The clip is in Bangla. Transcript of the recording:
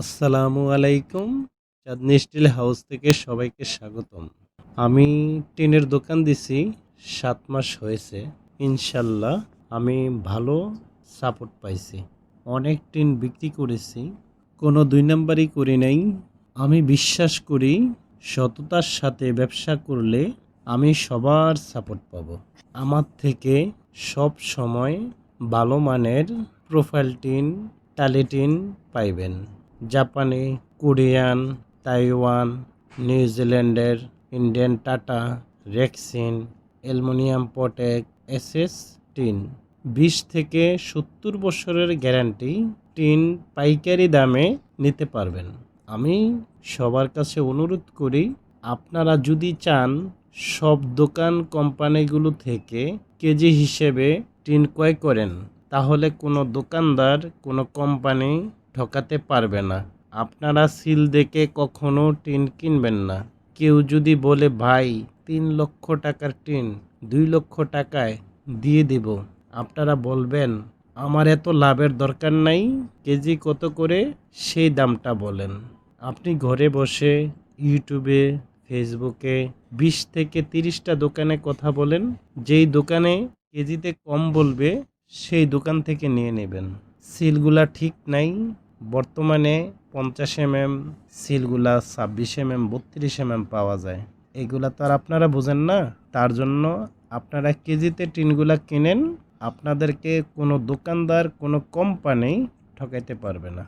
আসসালামু আলাইকুম চাঁদনি স্টিল হাউস থেকে সবাইকে স্বাগতম। আমি টিনের দোকান দিছি, সাত মাস হয়েছে, ইনশাল্লাহ আমি ভালো সাপোর্ট পাইছি। অনেক টিন বিক্রি করেছি, কোনো দুই নাম্বারই করি নাই। আমি বিশ্বাস করি, সততার সাথে ব্যবসা করলে আমি সবার সাপোর্ট পাবো। আমার থেকে সব সময় ভালো মানের প্রোফাইল টিন, টালি টিন পাইবেন। জাপানি, কোরিয়ান, তাইওয়ান, নিউজিল্যান্ডের, ইন্ডিয়ান টাটা, রেক্সিন, অ্যালুমিনিয়াম পটেক এসএস টিন। বিশ থেকে সত্তর বছরের গ্যারান্টি টিন পাইকারি দামে নিতে পারবেন। আমি সবার কাছে অনুরোধ করি, আপনারা যদি চান, সব দোকান কোম্পানিগুলো থেকে কেজি হিসেবে টিন ক্রয় করেন, তাহলে কোনো দোকানদার, কোনো কোম্পানি ঠকাতে পারবে না। আপনারা সিল দেখে কখনো টিন কিনবেন না। কেউ যদি বলে, ভাই, তিন লক্ষ টাকার টিন, দুই লক্ষ টাকায় দিয়ে দেব। আপনারা বলবেন, আমার এত লাভের দরকার নাই, কেজি কত করে? সেই দামটা বলেন। আপনি ঘরে বসে ইউটিউবে, ফেসবুকে বিশ থেকে তিরিশটা দোকানে কথা বলেন। যেই দোকানে কেজিতে কম বলবে, সেই দোকান থেকে নিয়ে নেবেন। সিলগুলা ঠিক নাই। বর্তমানে পঞ্চাশ এম এম সিলগুলা, ছাব্বিশ এম এম বত্রিশ এম এম পাওয়া যায়। এগুলা তো আর আপনারা বোঝেন না। তার জন্য আপনারা কেজিতে টিনগুলা কেনেন। আপনাদেরকে কোনো দোকানদার, কোনো কোম্পানি ঠকাইতে পারবে না।